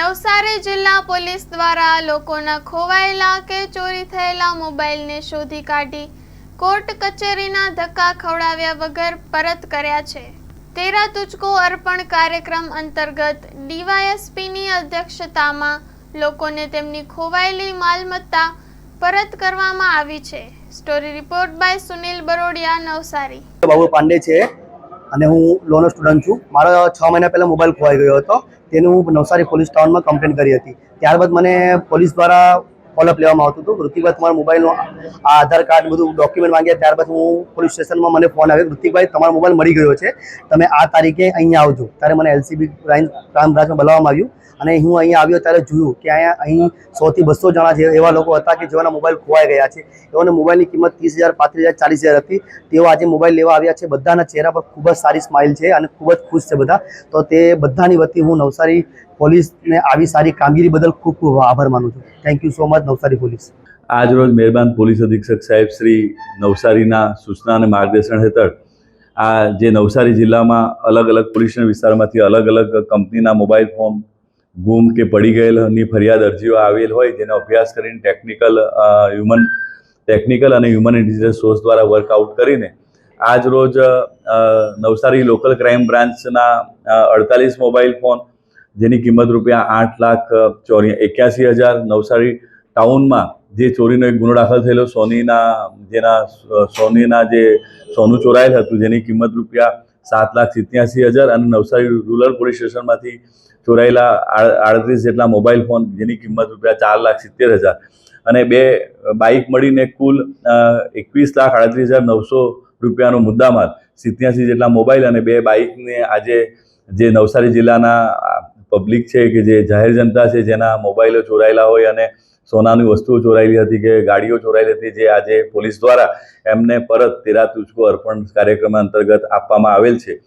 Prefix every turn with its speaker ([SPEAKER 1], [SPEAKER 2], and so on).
[SPEAKER 1] નવસારી જિલ્લા પોલીસ દ્વારા લોકોના ખોવાયેલા કે ચોરી થયેલા મોબાઈલને શોધી કાઢી કોર્ટ કચેરીના ધક્કા ખવડાવ્યા વગર પરત કર્યા છે. તેરા તુચકો અર્પણ કાર્યક્રમ અંતર્ગત ડીવાયએસપીની અધ્યક્ષતામાં લોકોને તેમની ખોવાયેલી માલમત્તા પરત કરવામાં આવી છે. Story report by Sunil Barodiya, Navsari.
[SPEAKER 2] Babu Pandey છે. અને હું લોનો સ્ટુડન્ટ છું. મારો છ મહિના પહેલાં મોબાઈલ ખોવાઈ ગયો હતો. તેનું હું નવસારી પોલીસ ટાઉનમાં કમ્પ્લેન કરી હતી. ત્યારબાદ મને પોલીસ દ્વારા ફોલોઅપ લેવામાં આવતું હતું. ઋતિકભાઈ તમારા મોબાઈલનો આધાર કાર્ડ બધું ડોક્યુમેન્ટ માંગ્યા, ત્યારબાદ હું પોલીસ સ્ટેશનમાં મને ફોન આવ્યો. ઋતિકભાઈ તમારો મોબાઈલ મળી ગયો છે. તમે આ તારીખે અહીંયા આવજો. ત્યારે મને એલસીબી ક્રાઇમ ક્રાઇમ બ્રાન્ચમાં બોલાવવામાં આવ્યું. અને હું અહીંયા આવ્યો ત્યારે જોયું કે અહીંયા અહીં સોથી બસો જણા જે એવા લોકો હતા કે જેઓના મોબાઈલ ખોવાઈ ગયા છે. એઓને મોબાઈલની કિંમત ત્રીસ હજાર, પાંત્રીસ હજાર, ચાલીસ હજાર હતી. તેઓ આજે મોબાઈલ લેવા આવ્યા છે. બધાના ચહેરા પર ખૂબ જ સારી સ્માઇલ છે અને ખૂબ જ ખુશ છે બધા. તો તે બધાની વતી હું નવસારી પોલીસને આવી સારી કામગીરી બદલ ખૂબ ખૂબ આભાર માનું છું. Thank you so much Navsari police.
[SPEAKER 3] આજ રોજ મહેરબાન પોલીસ અધિક્ષક સાહેબ શ્રી નવસારીના સૂચના અને માર્ગદર્શન હેઠળ આ જે નવસારી જિલ્લામાં અલગ અલગ પોલીસના વિસ્તારમાંથી અલગ અલગ કંપનીના મોબાઈલ ફોન ગુમ કે પડી ગયેલની ફરિયાદ અરજીઓ આવેલ હોય જેનો અભ્યાસ કરીને ટેકનિકલ હ્યુમન, ટેકનિકલ અને હ્યુમન ઇન્ટેલિજન્સ સોર્સ દ્વારા વર્કઆઉટ કરીને આજ રોજ નવસારી લોકલ ક્રાઇમ બ્રાન્ચના અડતાલીસ મોબાઈલ ફોન જેની કિંમત રૂપિયા આઠ લાખ ચોરી, એક્યાસી હજાર નવસારી ટાઉનમાં જે ચોરીનો એક ગુનો દાખલ થયેલો, સોનીના, જેના સોનીના જે સોનું ચોરાયેલ હતું, જેની કિંમત રૂપિયા સાત લાખ સિત્યાસી હજાર અને નવસારી રૂરલ પોલીસ સ્ટેશનમાંથી ચોરાયેલા આડત્રીસ જેટલા મોબાઈલ ફોન, જેની કિંમત રૂપિયા ચાર લાખ સિત્તેર હજાર. અને બે બાઇક મળીને કુલ એકવીસ લાખ આડત્રીસ હજાર નવસો રૂપિયાનો મુદ્દામાલ, સિત્યાસી જેટલા મોબાઈલ અને બે બાઇકને આજે જે નવસારી જિલ્લાના પબ્લિક છે કે જે જાહેર જનતા છે, જેના મોબાઈલો ચોરાયેલા હોય અને સોનાની વસ્તુઓ ચોરાયેલી હતી કે ગાડીઓ ચોરાયેલી હતી, જે આજે પોલીસ દ્વારા એમને પરત તેરા તુચકો અર્પણ કાર્યક્રમ અંતર્ગત આપવામાં આવેલ છે.